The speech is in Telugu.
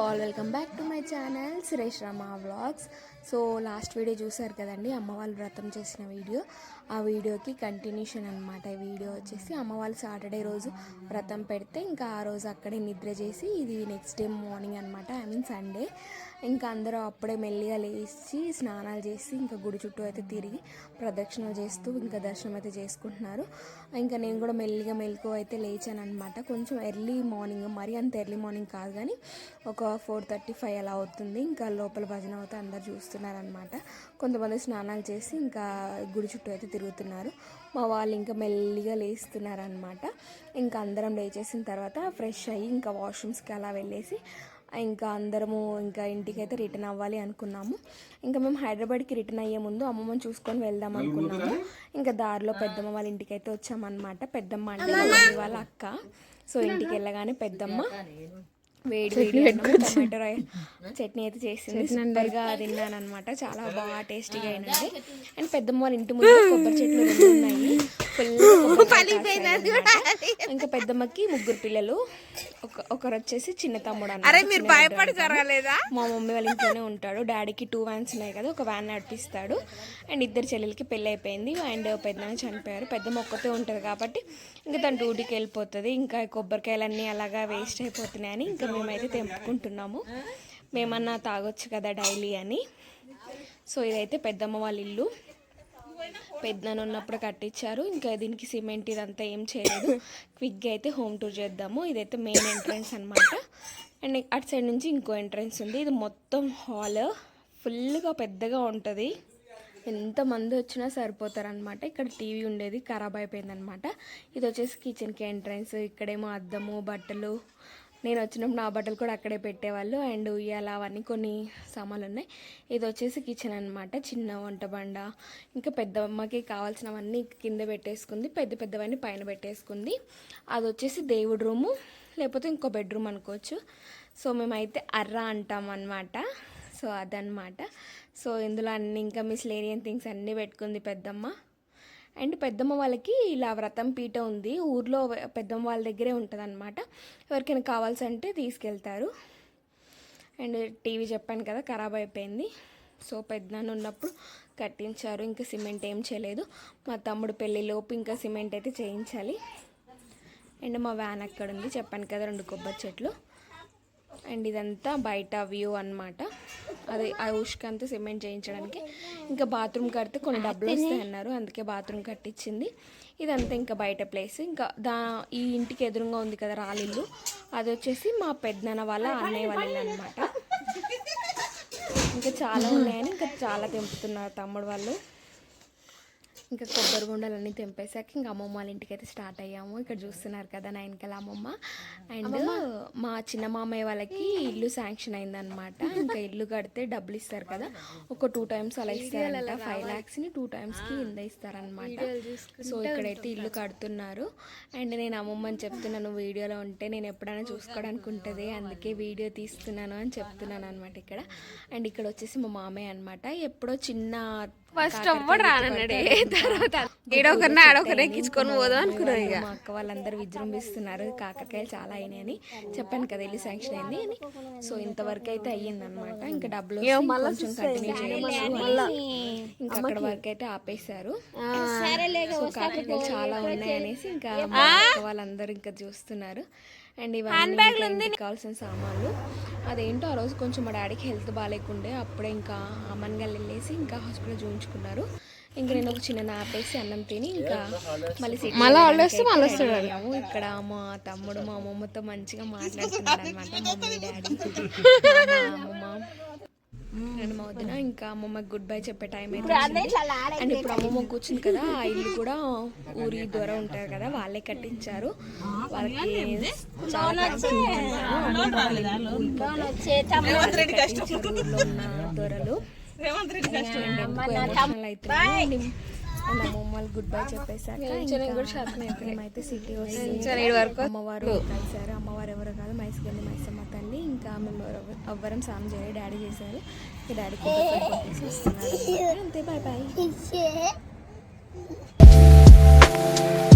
All welcome back to my channel Suresh Rama vlogs so last video చూసారు కదండి అమ్మ వాళ్ళు వ్రతం చేసిన వీడియో ఆ వీడియోకి కంటిన్యూషన్ అనమాట ఈ వీడియో వచ్చేసి. అమ్మ వాళ్ళు సాటర్డే రోజు వ్రతం పెడితే ఇంకా ఆ రోజు అక్కడే నిద్ర చేసి ఇది నెక్స్ట్ డే మార్నింగ్ అనమాట ఐ మీన్ సండే ఇంకా అందరూ అప్పుడే మెల్లిగా లేచి స్నానాలు చేసి ఇంకా గుడి చుట్టూ అయితే తిరిగి ప్రదక్షిణలు చేస్తూ ఇంకా దర్శనం అయితే చేసుకుంటున్నారు. ఇంకా నేను కూడా మెల్లిగా మెలకు అయితే లేచాను అనమాట కొంచెం ఎర్లీ మార్నింగ్ మరీ అంత ఎర్లీ మార్నింగ్ కాదు కానీ ఒక ఫోర్ థర్టీ ఫైవ్ అలా అవుతుంది. ఇంకా లోపల భజన అవుతే అందరు చూస్తున్నారనమాట కొంతమంది స్నానాలు చేసి ఇంకా గుడి చుట్టూ అయితే తిరుగుతున్నారు. మా వాళ్ళు ఇంకా మెల్లిగా లేస్తున్నారనమాట ఇంకా అందరం లేచేసిన తర్వాత ఫ్రెష్ అయ్యి ఇంకా వాష్రూమ్స్కి అలా వెళ్ళేసి ఇంకా అందరము ఇంకా ఇంటికైతే రిటర్న్ అవ్వాలి అనుకున్నాము. ఇంకా మేము హైదరాబాద్కి రిటర్న్ అయ్యే ముందు అమ్మమ్మని చూసుకొని వెళ్దాం అనుకున్నాము. ఇంకా దారిలో పెద్దమ్మ వాళ్ళ ఇంటికి అయితే వచ్చామన్నమాట. పెద్దమ్మ అంటే వాళ్ళ అక్క. సో ఇంటికి వెళ్ళగానే పెద్దమ్మ వేడి వేడి టమాటో చట్నీ అయితే చేసింది. సూపర్గా తిన్నాను అనమాట చాలా బాగా టేస్టీగా అయినది. అండ్ పెద్దమ్మ వాళ్ళ ఇంటి ముందు కొబ్బరి చెట్లు ఉన్నాయి. ఫుల్ ఇంకా పెద్దమ్మకి ముగ్గురు పిల్లలు. ఒకరు వచ్చేసి చిన్న తమ్ముడు అన్నమాట. చిన్న భయపడి తమ్ముడు. జరగలేదా? మా మమ్మీ వాళ్ళ ఇంట్లోనే ఉంటాడు. డాడీకి టూ వ్యాన్స్ ఉన్నాయి కదా ఒక వ్యాన్ నడిపిస్తాడు. అండ్ ఇద్దరు చెల్లెలకి పెళ్ళి అయిపోయింది. అండ్ పెద్దమ్మ చనిపోయారు. పెద్దమ్మ ఒక్కతే ఉంటుంది కాబట్టి ఇంకా తను డ్యూటీకి వెళ్ళిపోతుంది. ఇంకా కొబ్బరికాయలన్నీ అలాగా వేస్ట్ అయిపోతున్నాయని ఇంకా మేమైతే తెంపుకుంటున్నాము. మేమన్నా తాగొచ్చు కదా డైలీ అని. సో ఇదైతే పెద్దమ్మ వాళ్ళ ఇల్లు. పెద్దన ఉన్నప్పుడు కట్టించారు. ఇంకా దీనికి సిమెంట్ ఇదంతా ఏం చేయలేదు. క్విక్గా అయితే హోమ్ టూర్ చేద్దాము. ఇదైతే మెయిన్ ఎంట్రన్స్ అనమాట అండ్ అటు సైడ్ నుంచి ఇంకో ఎంట్రన్స్ ఉంది. ఇది మొత్తం హాల్. ఫుల్గా పెద్దగా ఉంటుంది. ఎంతమంది వచ్చినా సరిపోతారనమాట ఇక్కడ టీవీ ఉండేది. ఖరాబ్ అయిపోయిందనమాట ఇది వచ్చేసి కిచెన్కి ఎంట్రన్స్. ఇక్కడేమో అద్దము బట్టలు నేను వచ్చినప్పుడు నా బట్టలు కూడా అక్కడే పెట్టేవాళ్ళు. అండ్ ఉయ్యాల అవన్నీ కొన్ని సామాన్లు ఉన్నాయి ఇది వచ్చేసి కిచెన్ అనమాట చిన్న వంట బండ. ఇంకా పెద్దమ్మకి కావాల్సినవన్నీ కింద పెట్టేసుకుంది. పెద్ద పెద్దవన్నీ పైన పెట్టేసుకుంది. అది వచ్చేసి దేవుడి రూము. లేకపోతే ఇంకో బెడ్రూమ్ అనుకోవచ్చు. సో మేమైతే అర్ర అంటాం అనమాట సో అదనమాట సో ఇందులో అన్ని ఇంకా మిస్లేనియన్ థింగ్స్ అన్నీ పెట్టుకుంది పెద్దమ్మ. అండ్ పెద్దమ్మ వాళ్ళకి ఇలా వ్రతం పీట ఉంది. ఊర్లో పెద్దమ్మ వాళ్ళ దగ్గరే ఉంటుంది అనమాట ఎవరికైనా కావాల్సంటే తీసుకెళ్తారు. అండ్ టీవీ చెప్పాను కదా ఖరాబ్ అయిపోయింది. సో పెద్దనాన్న ఉన్నప్పుడు కట్టించారు. ఇంకా సిమెంట్ ఏం చేయలేదు. మా తమ్ముడు పెళ్ళిలోపు ఇంకా సిమెంట్ అయితే చేయించాలి. అండ్ మా వ్యాన్ అక్కడ ఉంది. చెప్పాను కదా రెండు కొబ్బరి చెట్లు. అండ్ ఇదంతా బయట వ్యూ అనమాట అది ఆ ఉష్కంతా సిమెంట్ చేయించడానికి. ఇంకా బాత్రూమ్ కడితే కొన్ని డబ్బులు వస్తాయి అన్నారు అందుకే బాత్రూమ్ కట్టించింది ఇదంతా ఇంకా బయట ప్లేస్ ఇంకా దా ఈ ఇంటికి ఎదురుగా ఉంది కదా రాలిల్లు. అది వచ్చేసి మా పెద్దనాన్న వాళ్ళ అన్నయ్య వాళ్ళ అనమాట ఇంకా చాలా ఉన్నాయని ఇంకా చాలా తెంపుతున్నారు తమ్ముడు వాళ్ళు. ఇంకా కొబ్బరి గుండలన్నీ తెంపేశాక ఇంకా అమ్మమ్మ వాళ్ళ ఇంటికి అయితే స్టార్ట్ అయ్యాము. ఇక్కడ చూస్తున్నారు కదా నా వెనకాల అమ్మమ్మ. అండ్ మా చిన్న మామయ్య వాళ్ళకి ఇల్లు శాంక్షన్ అయిందనమాట ఇంకా ఇల్లు కడితే డబ్బులు ఇస్తారు కదా. ఒక టూ టైమ్స్ అలా ఇస్తారంట. ఫైవ్ ల్యాక్స్ని టూ టైమ్స్కి ఇంత ఇస్తారనమాట సో ఇక్కడైతే ఇల్లు కడుతున్నారు. అండ్ నేను అమ్మమ్మని చెప్తున్నాను వీడియోలో ఉంటే నేను ఎప్పుడైనా చూసుకోవడానికి ఉంటుంది. అందుకే వీడియో తీస్తున్నాను అని చెప్తున్నాను అనమాట ఇక్కడ. అండ్ ఇక్కడ వచ్చేసి మా మామయ్య అనమాట ఎప్పుడో చిన్న ఫస్ట్ అవ్వడు రానన్నాడే. తర్వాత ఏడొకరిని ఆడొకరు ఎక్కించుకొని పోదాం అనుకున్నాం ఇక. మా అక్క వాళ్ళందరూ విజృంభిస్తున్నారు. కాకరకాయలు చాలా అయినాయి అని చెప్పాను కదా ఇల్లు శాంక్షన్ అయింది అని. సో ఇంతవరకు అయితే అయ్యింది అనమాట ఇంకా డబ్బులు కొంచెం కంటిన్యూ అని ఇంకా అక్కడ వరకు అయితే ఆపేశారు. సో కాకరకాయలు చాలా ఉన్నాయి అనేసి ఇంకా మా అక్క వాళ్ళందరూ ఇంకా చూస్తున్నారు. అండ్ ఇవన్నీ ఇంకా ఇంటికి కావాల్సిన సామాన్లు. అదేంటో ఆ రోజు కొంచెం మా డాడీకి హెల్త్ బాగాలేకుండే అప్పుడే ఇంకా అమ్మన్గా వెళ్ళేసి ఇంకా హాస్పిటల్ చూపించుకున్నారు ఇంకా నేను ఒక చిన్న నాపేసి అన్నం తిని ఇంకా మళ్ళీ మళ్ళా వాళ్ళు వెళ్ళడానికి వస్తే మళ్ళీ. ఇక్కడ మా తమ్ముడు మా అమ్మమ్మతో మంచిగా మాట్లాడుతున్నారు అనమాట మమ్మీ డాడీ. మా వదిన ఇంకా అమ్మమ్మకి గుడ్ బై చెప్పే టైం అయితే. అండ్ ఇప్పుడు అమ్మమ్మ కూర్చుంది కదా ఆ ఇల్లు కూడా ఊరి దూరం ఉంటారు కదా వాళ్ళే కట్టించారు. వాళ్ళకి దొరలు అండ్. అమ్మమ్మ వాళ్ళు గుడ్ బై చెప్పేశాక ఇంకా మేమైతే సిటీ వచ్చి వరకు అమ్మవారు కలిసారు అమ్మవారు ఎవరు కాదు మైసగల్లి మైసమ్మ తల్లి. ఇంకా మేము ఎవ్వరం సాయం చేయాలి డాడీ చేశారు. ఈ డాడీ. అంతే బాయ్ బాయ్